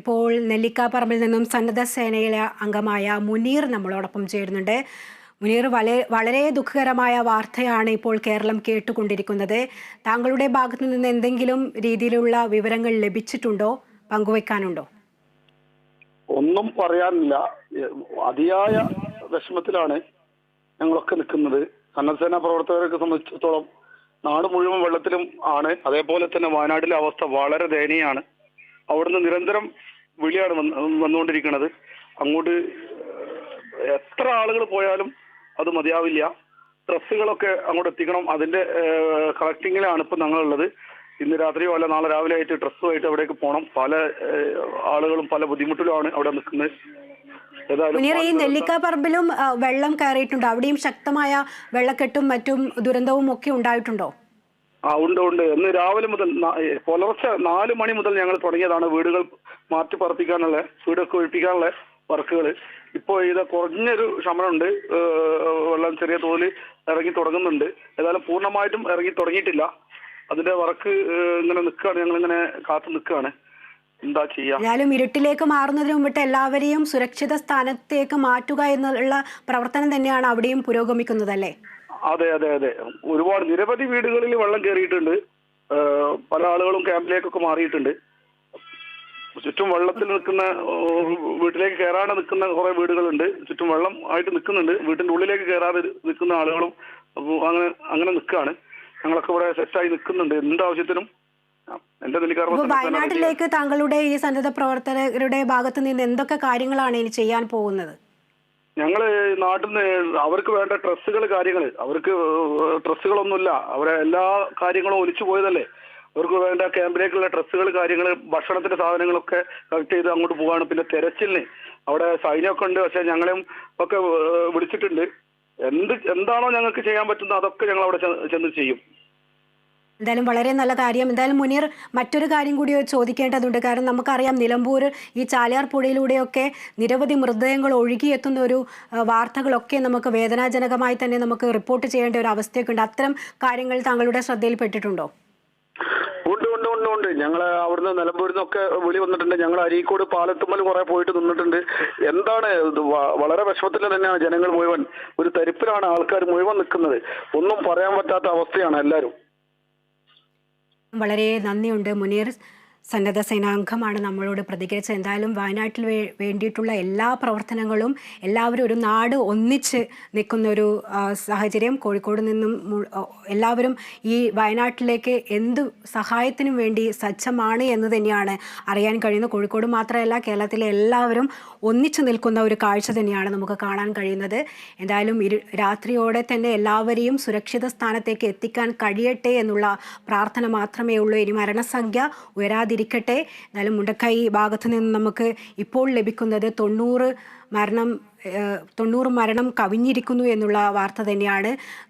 ഇപ്പോൾ നെല്ലിക്കാപ്പറമ്പിൽ നിന്നും സന്നദ്ധ സേനയിലെ അംഗമായ മുനീർ നമ്മളോടൊപ്പം ചേരുന്നുണ്ട്. മുനീർ വളരെ വളരെ ദുഃഖകരമായ വാർത്തയാണ് ഇപ്പോൾ കേരളം കേട്ടുകൊണ്ടിരിക്കുന്നത്. താങ്കളുടെ ഭാഗത്തു നിന്ന് എന്തെങ്കിലും രീതിയിലുള്ള വിവരങ്ങൾ ലഭിച്ചിട്ടുണ്ടോ? പങ്കുവെക്കാനുണ്ടോ ഒന്നും പറയാനില്ല. അതിയായ വിഷമത്തിലാണ് ഞങ്ങളൊക്കെ നിൽക്കുന്നത്. സന്നദ്ധസേന പ്രവർത്തകരെ സംബന്ധിച്ചിടത്തോളം നാട് മുഴുവൻ വെള്ളത്തിലും ആണ്. അതേപോലെ തന്നെ വയനാട്ടിലെ അവസ്ഥ വളരെ ദയനീയമാണ്. അവിടുന്ന് നിരന്തരം വിളിയാണ് വന്ന് വന്നുകൊണ്ടിരിക്കുന്നത് അങ്ങോട്ട് എത്ര ആളുകൾ പോയാലും അത് മതിയാവില്ല. ഡ്രസ്സുകളൊക്കെ അങ്ങോട്ട് എത്തിക്കണം. അതിന്റെ കളക്ടിങ്ങിലാണ് ഇപ്പം ഞങ്ങളുള്ളത്. ഇന്ന് രാത്രിയോ അല്ല നാളെ രാവിലെ ആയിട്ട് ഡ്രസ്സുമായിട്ട് അവിടേക്ക് പോകണം. പല ആളുകളും പല ബുദ്ധിമുട്ടിലുമാണ് അവിടെ നിൽക്കുന്നത്. ഈ നെല്ലിക്ക പറമ്പിലും വെള്ളം കയറിയിട്ടുണ്ടോ? അവിടെയും ശക്തമായ വെള്ളക്കെട്ടും മറ്റും ദുരന്തവും ഒക്കെ ഉണ്ടായിട്ടുണ്ടോ? ആ ഉണ്ട് ഉണ്ട്. ഇന്ന് രാവിലെ മുതൽ പുലർച്ചെ നാല് മണി മുതൽ ഞങ്ങൾ തുടങ്ങിയതാണ് വീടുകൾ മാറ്റി പറപ്പിക്കാനുള്ള വീടൊക്കെ ഒഴിപ്പിക്കാനുള്ള വർക്കുകൾ ഇപ്പോൾ ഇത് കുറഞ്ഞൊരു ശമനമുണ്ട്. വെള്ളം ചെറിയ തോതിൽ ഇറങ്ങി തുടങ്ങുന്നുണ്ട്. ഏതായാലും പൂർണമായിട്ടും ഇറങ്ങി തുടങ്ങിയിട്ടില്ല. അതിന്റെ വർക്ക് ഇങ്ങനെ നിൽക്കുകയാണ്. ഞങ്ങൾ ഇങ്ങനെ കാത്തു നിൽക്കുകയാണ്. എന്താ ചെയ്യുക എന്നാലും ഇരുട്ടിലേക്ക് മാറുന്നതിന് മുമ്പിട്ട് എല്ലാവരെയും സുരക്ഷിത സ്ഥാനത്തേക്ക് മാറ്റുക എന്നുള്ള പ്രവർത്തനം തന്നെയാണ് അവിടെയും പുരോഗമിക്കുന്നതല്ലേ? അതെ അതെ അതെ. ഒരുപാട് നിരവധി വീടുകളിൽ വെള്ളം കയറിയിട്ടുണ്ട് പല ആളുകളും ക്യാമ്പിലേക്കൊക്കെ മാറിയിട്ടുണ്ട്. ചുറ്റും വെള്ളത്തിൽ നിൽക്കുന്ന വീട്ടിലേക്ക് കയറാതെ നിൽക്കുന്ന കുറെ വീടുകളുണ്ട്. ചുറ്റും വെള്ളം ആയിട്ട് നിൽക്കുന്നുണ്ട്. വീട്ടിന്റെ ഉള്ളിലേക്ക് കയറാതെ നിൽക്കുന്ന ആളുകളും അങ്ങനെ അങ്ങനെ നിൽക്കുകയാണ് ഞങ്ങളൊക്കെ ഇവിടെ സെറ്റായി നിൽക്കുന്നുണ്ട്. എന്താവശ്യത്തിനും വയനാട്ടിലേക്ക് താങ്കളുടെ ഈ സന്നദ്ധ പ്രവർത്തകരുടെ ഭാഗത്ത് നിന്ന് എന്തൊക്കെ കാര്യങ്ങളാണ് ഇനി ചെയ്യാൻ പോകുന്നത്? ഞങ്ങൾ നാട്ടിൽ നിന്ന് അവർക്ക് വേണ്ട ഡ്രസ്സുകൾ കാര്യങ്ങൾ അവർക്ക് ഡ്രസ്സുകളൊന്നുമില്ല. അവരെ എല്ലാ കാര്യങ്ങളും ഒലിച്ചു പോയതല്ലേ. അവർക്ക് വേണ്ട ക്യാമ്പിലേക്കുള്ള ഡ്രസ്സുകൾ കാര്യങ്ങൾ ഭക്ഷണത്തിന്റെ സാധനങ്ങളൊക്കെ കളക്ട് ചെയ്ത് അങ്ങോട്ട് പോവാണ്. പിന്നെ തെരച്ചിലിന് അവിടെ സൈന്യമൊക്കെ ഉണ്ട്. പക്ഷെ ഞങ്ങളെയും ഒക്കെ വിളിച്ചിട്ടുണ്ട്. എന്ത് എന്താണോ ഞങ്ങൾക്ക് ചെയ്യാൻ പറ്റുന്നത് അതൊക്കെ ഞങ്ങൾ അവിടെ ചെന്ന് ചെയ്യും. എന്തായാലും വളരെ നല്ല കാര്യം. എന്തായാലും മുനീർ മറ്റൊരു കാര്യം കൂടി ചോദിക്കേണ്ടതുണ്ട്. കാരണം നമുക്കറിയാം നിലമ്പൂർ ഈ ചാലിയാർ പുഴയിലൂടെയൊക്കെ നിരവധി മൃതദേഹങ്ങൾ ഒഴുകിയെത്തുന്ന ഒരു വാർത്തകളൊക്കെ നമുക്ക് വേദനാജനകമായി തന്നെ നമുക്ക് റിപ്പോർട്ട് ചെയ്യേണ്ട ഒരു അവസ്ഥയൊക്കെ ഉണ്ട്. അത്തരം കാര്യങ്ങൾ താങ്കളുടെ ശ്രദ്ധയിൽപ്പെട്ടിട്ടുണ്ടോ? ഉണ്ട് ഉണ്ട് ഉണ്ട് ഉണ്ട്. ഞങ്ങൾ അവിടുന്ന് നിലമ്പൂരിൽ നിന്നൊക്കെ വിളി വന്നിട്ടുണ്ട്. ഞങ്ങൾ അരീക്കോട് പാലത്തുമ്മൽ കുറെ പോയിട്ട് നിന്നിട്ടുണ്ട്. എന്താണ് വളരെ വിഷമത്തിൽ തന്നെയാണ് ജനങ്ങൾ മുഴുവൻ. ഒരു തരിപ്പിലാണ് ആൾക്കാർ മുഴുവൻ നിൽക്കുന്നത്. ഒന്നും പറയാൻ പറ്റാത്ത അവസ്ഥയാണ് എല്ലാവരും. വളരെ നന്ദിയുണ്ട് മുനീർ. സന്നദ്ധ സേനാംഗമാണ് നമ്മളോട് പ്രതികരിച്ചത്. എന്തായാലും വയനാട്ടിൽ വേ- വേണ്ടിയിട്ടുള്ള എല്ലാ പ്രവർത്തനങ്ങളും എല്ലാവരും ഒരു നാട് ഒന്നിച്ച് നിൽക്കുന്ന ഒരു ആ, സാഹചര്യം കോഴിക്കോട് നിന്നും എല്ലാവരും ഈ വയനാട്ടിലേക്ക് എന്ത് സഹായത്തിനും വേണ്ടി സജ്ജമാണ് എന്ന് തന്നെയാണ് അറിയാൻ കഴിയുന്നത്. കോഴിക്കോട് മാത്രമല്ല കേരളത്തിലെ എല്ലാവരും ഒന്നിച്ചു നിൽക്കുന്ന ഒരു കാഴ്ച തന്നെയാണ് നമുക്ക് കാണാൻ കഴിയുന്നത്. എന്തായാലും ഇരു രാത്രിയോടെ തന്നെ എല്ലാവരെയും സുരക്ഷിത സ്ഥാനത്തേക്ക് എത്തിക്കാൻ കഴിയട്ടെ എന്നുള്ള പ്രാർത്ഥന മാത്രമേ ഉള്ളൂ. ഇനി മരണസംഖ്യ ഉയരാതിരിക്കട്ടെ എന്നാലും മുണ്ടക്കൈ ഭാഗത്ത് നിന്ന് നമുക്ക് ഇപ്പോൾ ലഭിക്കുന്നത് തൊണ്ണൂറ് മരണം തൊണ്ണൂറ് മരണം കവിഞ്ഞിരിക്കുന്നു എന്നുള്ള വാർത്ത തന്നെയാണ്.